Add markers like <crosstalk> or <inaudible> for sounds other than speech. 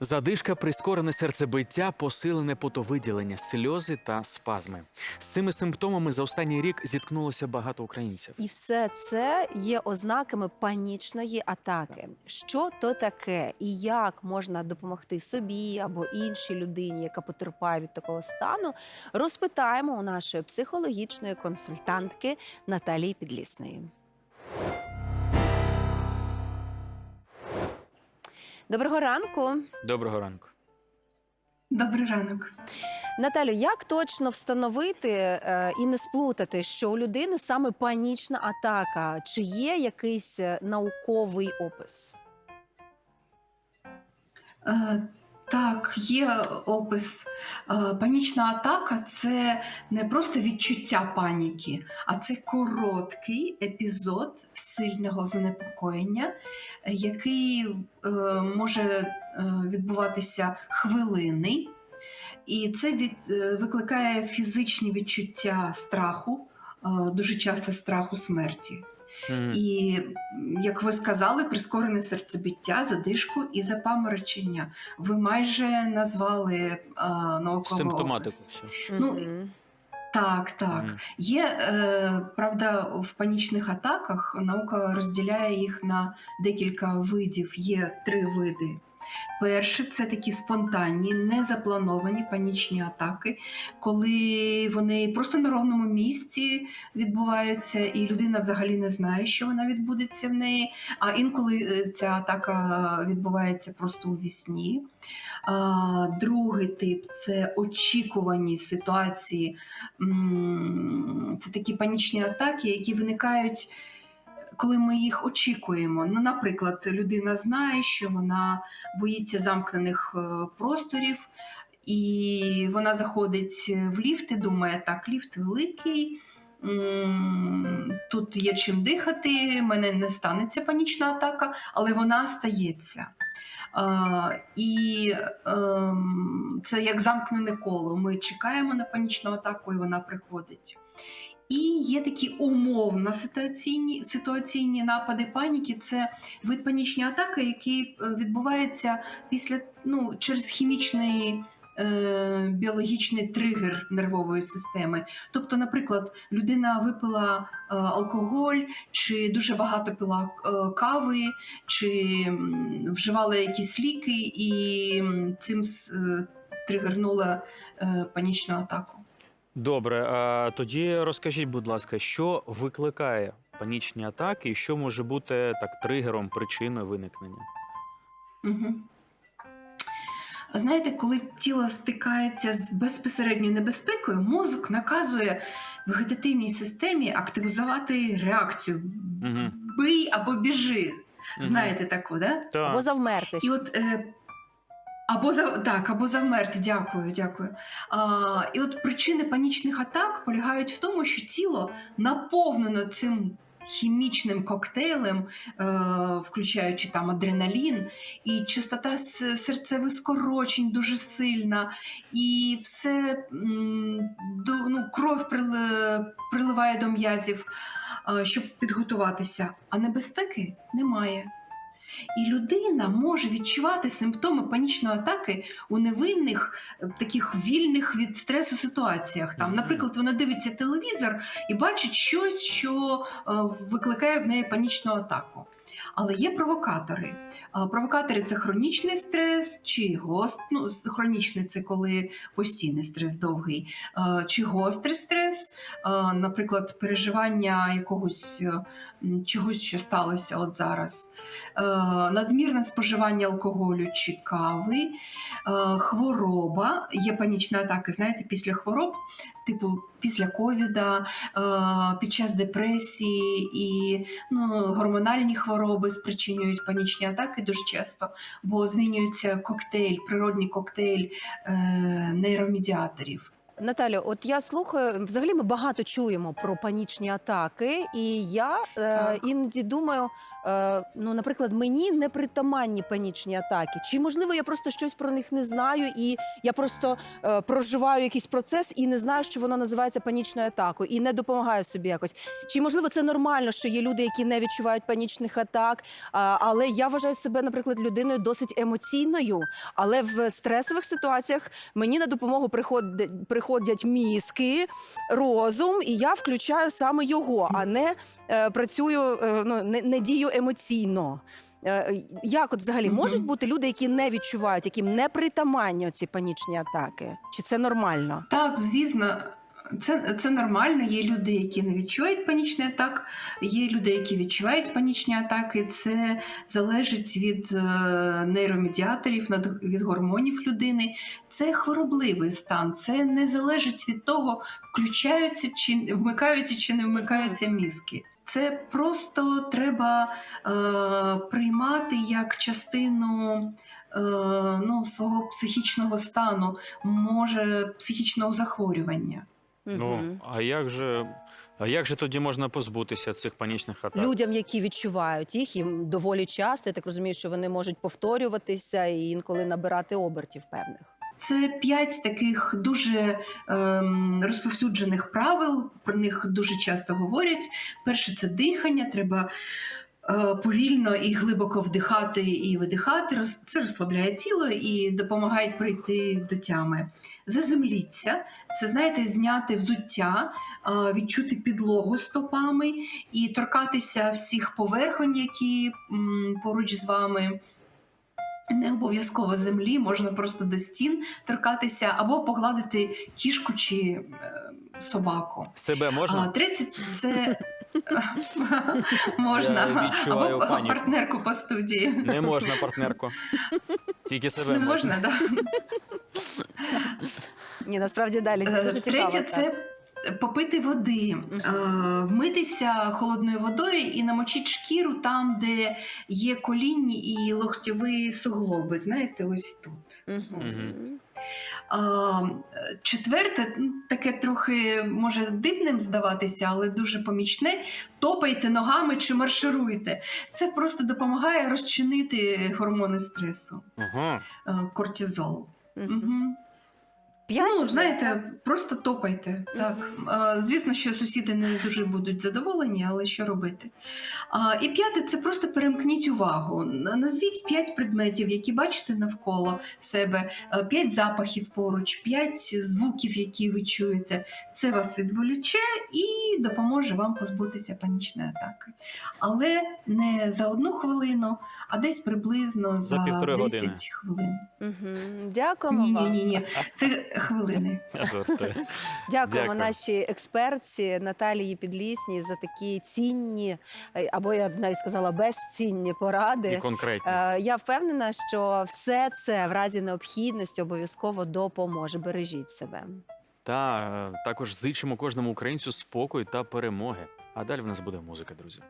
Задишка, прискорене серцебиття, посилене потовиділення, сльози та спазми. З цими симптомами за останній рік зіткнулося багато українців. І все це є ознаками панічної атаки. Що то таке, і як можна допомогти собі або іншій людині, яка потерпає від такого стану, розпитаємо у нашої психологічної консультантки Наталії Підлісної. Доброго ранку, Доброго ранку. Добрий ранок. Наталю. Як точно встановити е, і не сплутати, що у людини саме панічна атака? Чи є якийсь е, науковий опис? Е, Так, є опис. Е, Панічна атака це не просто відчуття паніки, а це короткий епізод сильного занепокоєння, е, який е, може е, відбуватися хвилини. І це від, викликає фізичні відчуття страху, дуже часто страху смерті. Мгм. І, як ви сказали, прискорене серцебиття, задишку і запаморочення. Ви майже назвали а, науковий Симптоматику. опис. Ну, Мгм. Так, так. Мгм. Є, е, правда, в панічних атаках наука розділяє їх на декілька видів. Є три види. Перше це такі спонтанні, незаплановані панічні атаки, коли вони просто на ровному місці відбуваються, і людина взагалі не знає, що вона відбудеться в неї. А інколи е, ця атака відбувається просто у вісні. Другий тип це очікувані ситуації. Це такі панічні атаки, які виникають. Коли ми їх очікуємо, ну, наприклад, людина знає, що вона боїться замкнених е, просторів, і вона заходить в ліфт і думає, так, ліфт великий, тут є чим дихати, в мене не станеться панічна атака, але вона стається. І ем, це як замкнене коло. Ми чекаємо на панічну атаку, і вона приходить. І є такі умовно ситуаційні, ситуаційні напади паніки. Це вид панічної атаки, який е, відбувається після ну, через хімічний. е, Біологічний тригер нервової системи. Тобто, наприклад, людина випила е, алкоголь, чи дуже багато пила е, кави, чи вживала якісь ліки, і цим е, тригернула е, панічну атаку. Добре, а тоді розкажіть, будь ласка, що викликає панічні атаки і що може бути так тригером, причиною виникнення? Угу. Знаєте, коли тіло стикається з безпосередньою небезпекою, мозок наказує вегетативній системі активізувати реакцію Мгм. бий або біжи. Знаєте таку, да? Так. Або завмерти. І от е, або за так, або завмерти. Дякую, дякую. А, і от причини панічних атак полягають в тому, що тіло наповнено цим. Хімічним коктейлем, е, включаючи там адреналін, і частота серцевих скорочень дуже сильна, і все ну, кров приливає до м'язів, щоб підготуватися. А небезпеки немає. І людина може відчувати симптоми панічної атаки у невинних е, таких вільних від стресу ситуаціях. Там, наприклад, вона дивиться телевізор і бачить щось, що е, викликає в неї панічну атаку. Але є провокатори. Провокатори це хронічний стрес, чи гост... ну, хронічний це коли постійний стрес довгий, чи гострий стрес, наприклад, переживання якогось е, чогось, що сталося от зараз, надмірне споживання алкоголю чи кави, хвороба, є панічні атаки, знаєте, після хвороб, типу після ковіда, е, під час депресії і ну, гормональні хвороби спричинюють панічні атаки дуже часто, бо змінюється коктейль, природний коктейль е, нейромедіаторів. Наталю, от я слухаю, взагалі ми багато чуємо про панічні атаки, і я е, іноді думаю, е, ну, наприклад, мені непритаманні панічні атаки? Чи можливо я просто щось про них не знаю, і я просто е, проживаю якийсь процес і не знаю, що воно називається панічною атакою, і не допомагаю собі якось? Чи можливо це нормально, що є люди, які не відчувають панічних атак? А, але я вважаю себе, наприклад, людиною досить емоційною, але в стресових ситуаціях мені на допомогу приходять, приходять мізки, розум, і я включаю саме його, а не е, працюю, е, ну не, не дію емоційно. Е, Як от взагалі можуть бути люди, які не відчувають, яким не притаманні ці панічні атаки? Чи це нормально? Так, звісно. Це, це нормально. Є люди, які не відчувають панічний атак, є люди, які відчувають панічні атаки. Це залежить від е, нейромедіаторів, від гормонів людини. Це хворобливий стан. Це не залежить від того, включаються чи вмикаються чи не вмикаються мізки. Це просто треба е, приймати як частину е, ну, свого психічного стану, може психічного захворювання. Ну, а як же, а як же тоді можна позбутися цих панічних атак? Людям, які відчувають їх, їм доволі часто. Я так розумію, що вони можуть повторюватися і інколи набирати обертів певних. Це п'ять таких дуже ем, розповсюджених правил. Про них дуже часто говорять. Перше це дихання. Треба повільно і глибоко вдихати і видихати. Це розслабляє тіло і допомагає прийти до тями. Заземліться. Це знаєте, зняти взуття, е, відчути підлогу стопами і торкатися всіх поверхонь, які поруч з вами. Не обов'язково землі, можна просто до стін торкатися або погладити кішку чи е, собаку. Себе можна? третє це <laughs> можна Я або паніку. партнерку по студії. Не можна, партнерко. Тільки себе Не можна. да. <laughs> Ні, насправді далі Е, дуже цікаво. Третє так. це попити води, е, вмитися холодною водою і намочити шкіру там, де є колінні і локтєві суглоби. Знаєте, ось тут. Ось тут. Четверте, ну, таке трохи може дивним здаватися, але дуже помічне. Топайте ногами чи маршируйте. Це просто допомагає розчинити гормони стресу, Ага. е, кортизол. Угу. П'ять Ну, вже, знаєте, просто топайте. Так. А, звісно, що сусіди не дуже будуть задоволені, але що робити? І п'яте це просто перемкніть увагу. Назвіть п'ять предметів, які бачите навколо себе, п'ять запахів поруч, п'ять звуків, які ви чуєте. Це вас відволіче і допоможе вам позбутися панічної атаки. Але не за одну хвилину, а десь приблизно За за, півтори 10 години. хвилин. Мгм. Дякуємо Ні, ні, ні, ні. Це хвилини. <laughs> Дякуємо нашій експертці Наталії Підлісній за такі цінні, е, або я б навіть сказала, безцінні І поради. конкретні. Е, Я впевнена, що все це в разі необхідності обов'язково допоможе. Бережіть себе. Та е, також зичимо кожному українцю спокою та перемоги. А далі в нас буде музика, друзі.